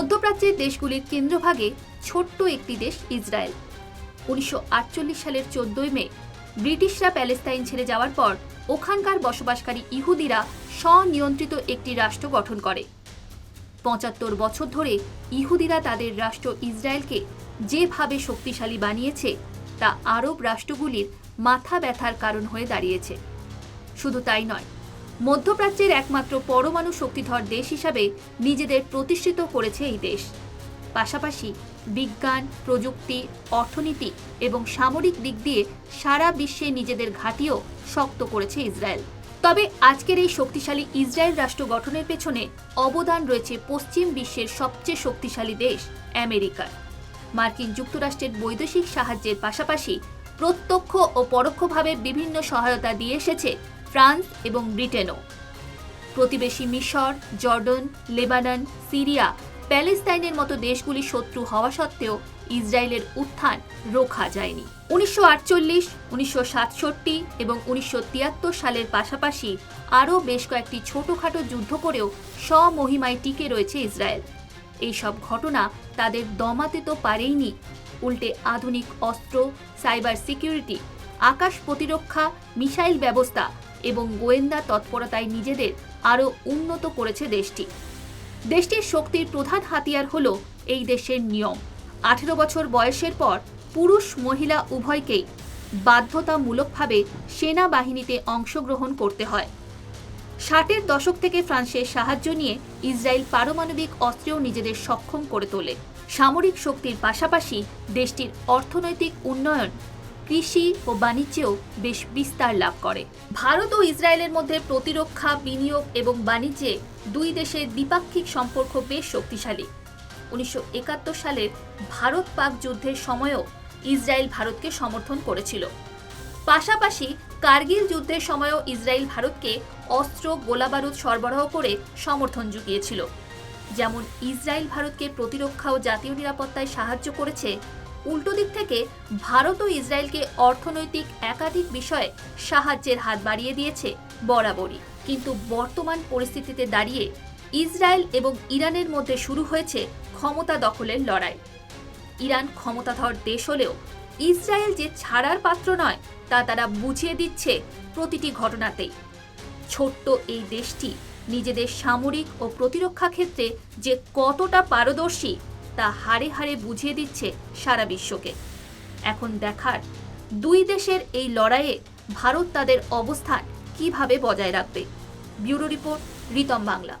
মধ্যপ্রাচ্যের দেশগুলির কেন্দ্রভাগে ছোট্ট একটি দেশ ইসরায়েল। উনিশশো আটচল্লিশ সালের চোদ্দই মে ব্রিটিশরা প্যালেস্তাইন ছেড়ে যাওয়ার পর ওখানকার বসবাসকারী ইহুদিরা স্বনিয়ন্ত্রিত একটি রাষ্ট্র গঠন করে। পঁচাত্তর বছর ধরে ইহুদিরা তাদের রাষ্ট্র ইসরায়েলকে যেভাবে শক্তিশালী বানিয়েছে, তা আরব রাষ্ট্রগুলির মাথা ব্যথার কারণ হয়ে দাঁড়িয়েছে। শুধু তাই নয় মধ্যপ্রাচ্যের একমাত্র পরমাণু শক্তিধর দেশ হিসাবে নিজেদের প্রতিষ্ঠিত করেছে এই দেশ। পাশাপাশি বিজ্ঞান, প্রযুক্তি, অর্থনীতি এবং সামরিক দিক দিয়ে সারা বিশ্বে নিজেদের ঘাঁটিও শক্ত করেছে ইসরায়েল। তবে আজকের এই শক্তিশালী ইসরায়েল রাষ্ট্র গঠনের পেছনে অবদান রয়েছে পশ্চিম বিশ্বের সবচেয়ে শক্তিশালী দেশ, আমেরিকার। মার্কিন যুক্তরাষ্ট্রের বৈদেশিক সাহায্যের পাশাপাশি প্রত্যক্ষ ও পরোক্ষভাবে বিভিন্ন সহায়তা দিয়ে এসেছে ফ্রান্স এবং ব্রিটেনও। প্রতিবেশী মিশর, জর্ডন, লেবানন, সিরিয়া, প্যালেস্তাইনের মতো দেশগুলি শত্রু হওয়া সত্ত্বেও ইসরায়েলের উত্থান রোখা যায়নি। উনিশশো আটচল্লিশ, উনিশশো সাতষট্টি এবং উনিশশো তিয়াত্তর সালের পাশাপাশি আরও বেশ কয়েকটি ছোটোখাটো যুদ্ধ করেও স্বমহিমায় টিকে রয়েছে ইসরায়েল। এই সব ঘটনা তাদের দমাতে তো পারেইনি। উল্টে আধুনিক অস্ত্র, সাইবার সিকিউরিটি, আকাশ প্রতিরক্ষা, মিসাইল ব্যবস্থা এবং গোয়েন্দা তৎপরতায় নিজেদের আরও উন্নত করেছে দেশটি। দেশটির শক্তির প্রধান হাতিয়ার হল এই দেশের নিয়ম। আঠেরো বছর বয়সের পর পুরুষ মহিলা উভয়কেই বাধ্যতামূলকভাবে সেনাবাহিনীতে অংশগ্রহণ করতে হয়। ষাটের দশক থেকে ফ্রান্সের সাহায্য নিয়ে ইসরায়েল পারমাণবিক অস্ত্রেও নিজেদের সক্ষম করে তোলে। সামরিক শক্তির পাশাপাশি দেশটির অর্থনৈতিক উন্নয়ন কৃষি ও বাণিজ্যেও বেশ বিস্তার লাভ করে। ভারত ও ইসরায়েলের মধ্যে প্রতিরক্ষা, বিনিয়োগ এবং বাণিজ্যে দুই দেশের দ্বিপাক্ষিক সম্পর্ক বেশ শক্তিশালী। উনিশশো একাত্তর সালের ভারত পাক যুদ্ধের সময়ও ইসরায়েল ভারতকে সমর্থন করেছিল। পাশাপাশি কার্গিল যুদ্ধের সময়ও ইসরায়েল ভারতকে অস্ত্র, গোলাবারুদ সরবরাহ করে সমর্থন জুগিয়েছিল। যেমন ইসরায়েল ভারতকে প্রতিরক্ষা ও জাতীয় নিরাপত্তায় সাহায্য করেছে উল্টো দিক থেকে ভারত ও ইসরায়েলকে অর্থনৈতিক একাধিক বিষয়ে সাহায্যের হাত বাড়িয়ে দিয়েছে বরাবরই। কিন্তু বর্তমান পরিস্থিতিতে দাঁড়িয়ে ইসরায়েল এবং ইরানের মধ্যে শুরু হয়েছে ক্ষমতা দখলের লড়াই। ইরান ক্ষমতাধর দেশ হলেও ইসরায়েল যে ছাড়ার পাত্র নয়, তা তারা বুঝিয়ে দিচ্ছে প্রতিটি ঘটনাতেই। ছোট্ট এই দেশটি নিজেদের সামরিক ও প্রতিরক্ষা ক্ষেত্রে যে কতটা পারদর্শী তা হারে হারে বুঝিয়ে দিচ্ছে সারা বিশ্বকে। এখন দেখার, দুই দেশের এই লড়াইয়ে ভারত তাদের অবস্থান কীভাবে বজায় রাখবে? Bureau report, Ritam Bangla.